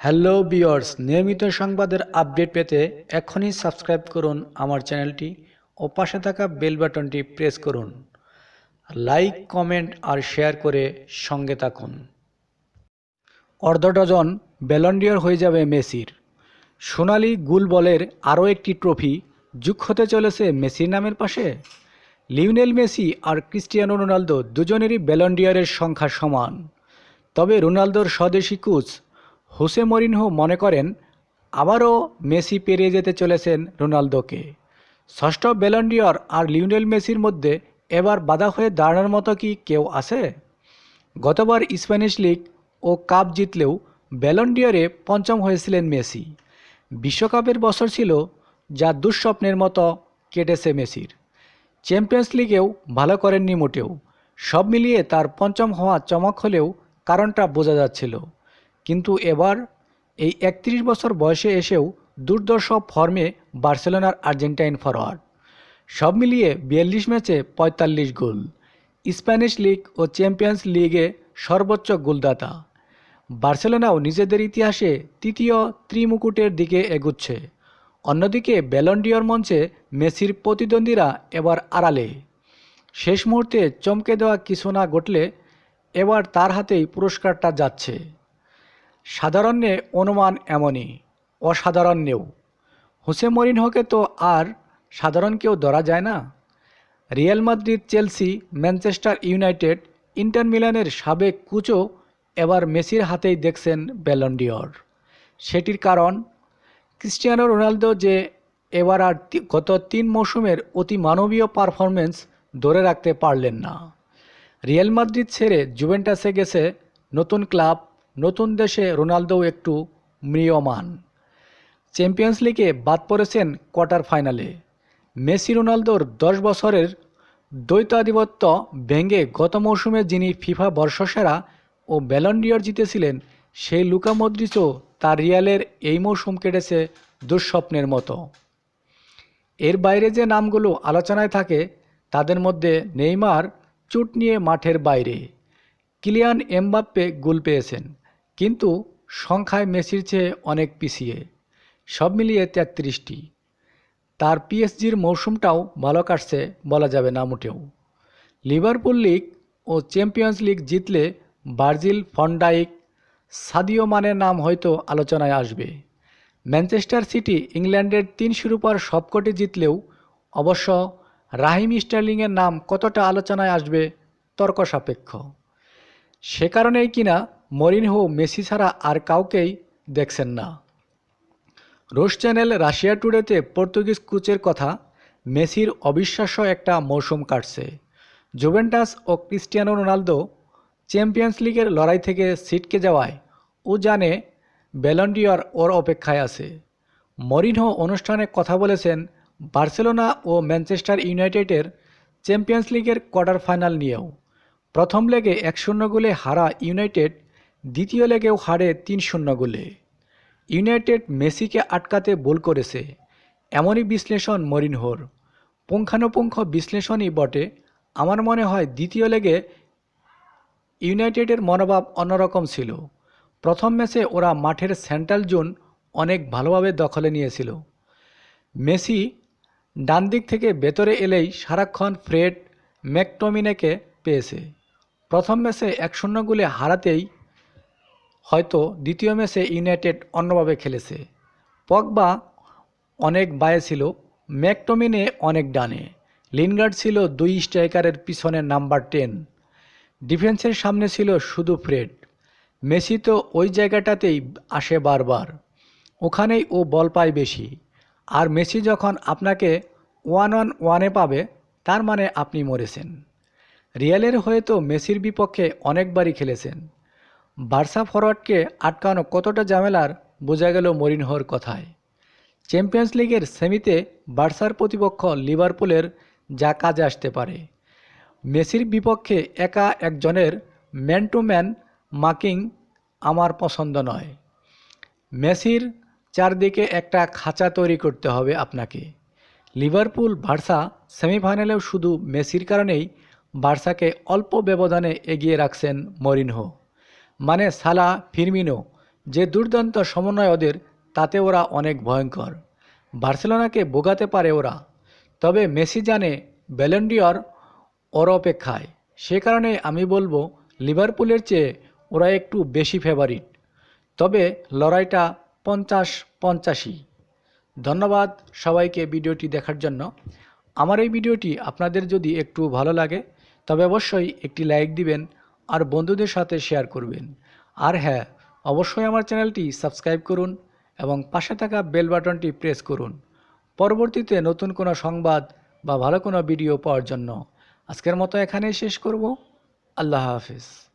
Hello বিয়র্স নিয়মিত সংবাদের update পেতে এখনই সাবস্ক্রাইব করুন আমার চ্যানেলটি ও পাশে থাকা বেল বাটনটি প্রেস করুন। লাইক, কমেন্ট আর শেয়ার করে সঙ্গে থাকুন। অর্ধ ডজন ব্যালন্ডিয়র হয়ে যাবে মেসির। সোনালি গুল বলের আরও একটি ট্রফি যুগ হতে চলেছে মেসির নামের পাশে। লিওনেল মেসি আর ক্রিস্টিয়ানো রোনালদো দুজনেরই ব্যালন্ডিয়ারের সংখ্যা সমান। তবে রোনালদোর স্বদেশি কোচ হোসে মরিনহো মনে করেন, আবারও মেসি পেরিয়ে যেতে চলেছেন রোনালদোকে। ষষ্ঠ ব্যালন্ডিয়র আর লিওনেল মেসির মধ্যে এবার বাধা হয়ে দাঁড়ানোর মতো কি কেউ আছে? গতবার স্প্যানিশ লিগ ও কাপ জিতলেও ব্যালন্ডিয়রে পঞ্চম হয়েছিলেন মেসি। বিশ্বকাপের বছর ছিল যা দুঃস্বপ্নের মতো কেটেছে মেসির। চ্যাম্পিয়ন্স লিগেও ভালো করেননি মোটেও। সব মিলিয়ে তার পঞ্চম হওয়া চমক হলেও কারণটা বোঝা যাচ্ছিল। কিন্তু এবার এই একত্রিশ বছর বয়সে এসেও দুর্দর্শ ফর্মে বার্সেলোনার আর্জেন্টাইন ফরওয়ার্ড সব মিলিয়ে বিয়াল্লিশ ম্যাচে পঁয়তাল্লিশ গোল। স্প্যানিশ লিগ ও চ্যাম্পিয়ন্স লিগে সর্বোচ্চ গোলদাতা। বার্সেলোনাও নিজেদের ইতিহাসে তৃতীয় ত্রিমুকুটের দিকে এগুচ্ছে। অন্যদিকে ব্যালন্ডিয়র মঞ্চে মেসির প্রতিদ্বন্দ্বীরা এবার আড়ালে। শেষ মুহূর্তে চমকে দেওয়া কিছু না ঘটলে এবার তার হাতেই পুরস্কারটা যাচ্ছে। সাধারণ্যে অনুমান এমনই অসাধারণ্যেও হুসে মরিনহোকে তো আর সাধারণ কেউ ধরা যায় না। Real Madrid, Chelsea, Manchester United, Inter মিলানের সাবেক কুচও এবার মেসির হাতেই দেখছেন ব্যালন্ডিয়র সেটির কারণ, ক্রিস্টিয়ানো রোনালদো যে এবার আর গত তিন মৌসুমের অতি মানবীয় পারফরমেন্স ধরে রাখতে পারলেন না। রিয়াল মাদ্রিদ ছেড়ে জুভেন্টাসে গেছে নতুন ক্লাব নতুন দেশে রোনালদোও একটু ম্রিয়মান। চ্যাম্পিয়ন্স লিগে বাদ পড়েছেন কোয়ার্টার ফাইনালে। মেসি রোনালদোর দশ বছরের দ্বৈতাধিপত্য ভেঙে গত মৌসুমে যিনি ফিফা বর্ষসেরা ও ব্যালন্ডিয়র জিতেছিলেন, সেই লুকা মদ্রিচও তার রিয়ালের এই মৌসুম কেটেছে দুঃস্বপ্নের মতো। এর বাইরে যে নামগুলো আলোচনায় থাকে, তাদের মধ্যে নেইমার চুট নিয়ে মাঠের বাইরে। কিলিয়ান এমবাপ্পে গোল পেয়েছেন। কিন্তু সংখ্যায় মেসির চেয়ে অনেক পিছিয়ে। সব মিলিয়ে তেত্রিশটি। তার পিএসজির মৌসুমটাও ভালো কাটছে বলা যাবে না মোটেও। লিভারপুল লিগ ও চ্যাম্পিয়ন্স লিগ জিতলে ভার্জিল ফন্ডাইক সাদিও মানের নাম হয়তো আলোচনায় আসবে। ম্যানচেস্টার সিটি ইংল্যান্ডের তিন শিরোপার সবকটি জিতলেও অবশ্য রাহিম স্টার্লিংয়ের নাম কতটা আলোচনায় আসবে তর্ক সাপেক্ষ সে কারণেই কিনা মরিনহো মেসি ছাড়া আর কাউকেই দেখছেন না। রোস চ্যানেল রাশিয়া টুডেতে পর্তুগিজ কোচের কথা, মেসির অবিশ্বাস্য একটা মৌসুম কাটছে। জুভেন্টাস ও ক্রিস্টিয়ানো রোনালদো চ্যাম্পিয়ন্স লিগের লড়াই থেকে ছিটকে যাওয়ায় ও জানে ব্যালন্ডিয়র ওর অপেক্ষায় আছে। মরিনহো অনুষ্ঠানে কথা বলেছেন বার্সেলোনা ও ম্যানচেস্টার ইউনাইটেডের চ্যাম্পিয়ন্স লিগের কোয়ার্টার ফাইনাল নিয়েও। প্রথম লেগে এক শূন্য গোলে হারা ইউনাইটেড দ্বিতীয় লেগেও হারে তিন শূন্য গোলে। ইউনাইটেড মেসিকে আটকাতে ভুল করেছে এমনই বিশ্লেষণ মরিনহোর। পুঙ্খানুপুঙ্খ বিশ্লেষণই বটে। আমার মনে হয় দ্বিতীয় লেগে ইউনাইটেডের মনোভাব অন্যরকম ছিল। প্রথম ম্যাচে ওরা মাঠের সেন্ট্রাল জোন অনেক ভালোভাবে দখলে নিয়েছিল। মেসি ডান দিক থেকে ভেতরে এলেই সারাক্ষণ ফ্রেড ম্যাকটমিনেকে পেয়েছে। প্রথম ম্যাচে এক শূন্য গোলে হারাতেই হয়তো দ্বিতীয় ম্যাচে ইউনাইটেড অন্যভাবে খেলেছে। পগবা অনেক বায়ে ছিল, ম্যাকটমিনে অনেক ডানে। লিনগার্ড ছিল দুই স্ট্রাইকারের পিছনে নাম্বার টেন। ডিফেন্সের সামনে ছিল শুধু ফ্রেড। মেসি তো ওই জায়গাটাতেই আসে বারবার। ওখানেই ও বল পায় বেশি। আর মেসি যখন আপনাকে ওয়ান অন ওয়ানে পাবে, তার মানে আপনি মরেছেন। রিয়ালের হয়ে তো মেসির বিপক্ষে অনেকবারই খেলেছেন। বার্সা ফরওয়ার্ডকে আটকানো কতটা ঝামেলার বোঝা গেল মরিনহোর কথায়। চ্যাম্পিয়ন্স লিগের সেমিতে বার্সার প্রতিপক্ষ লিভারপুলের যা কাজে আসতে পারে। মেসির বিপক্ষে একা একজনের ম্যান টু ম্যান মার্কিং আমার পছন্দ নয়। মেসির চারদিকে একটা খাঁচা তৈরি করতে হবে আপনাকে। লিভারপুল বার্সা সেমিফাইনালেও শুধু মেসির কারণেই বার্সাকে অল্প ব্যবধানে এগিয়ে রাখছেন মরিনহো। মানে সালা, ফিরমিনো, যে দুর্দান্ত সমন্বয় ওদের, তাতে ওরা অনেক ভয়ঙ্কর। বার্সেলোনাকে বোগাতে পারে ওরা। তবে মেসি জানে ব্যালেন্ডিয়র ওর অপেক্ষায়। সে কারণে আমি বলব, লিভারপুলের চেয়ে ওরা একটু বেশি ফেভারিট তবে লড়াইটা পঞ্চাশ পঞ্চাশি ধন্যবাদ সবাইকে ভিডিওটি দেখার জন্য। আমার এই ভিডিওটি আপনাদের যদি একটু ভালো লাগে, তবে অবশ্যই একটি লাইক দিবেন আর বন্ধুদের সাথে শেয়ার করবেন। আর হ্যাঁ অবশ্যই আমার চ্যানেলটি সাবস্ক্রাইব করুন এবং পাশে থাকা বেল বাটনটি প্রেস করুন। পরবর্তীতে নতুন কোনো সংবাদ বা ভালো কোনো ভিডিও পাওয়ার জন্য আজকের মতো এখানেই শেষ করব। আল্লাহ হাফিজ।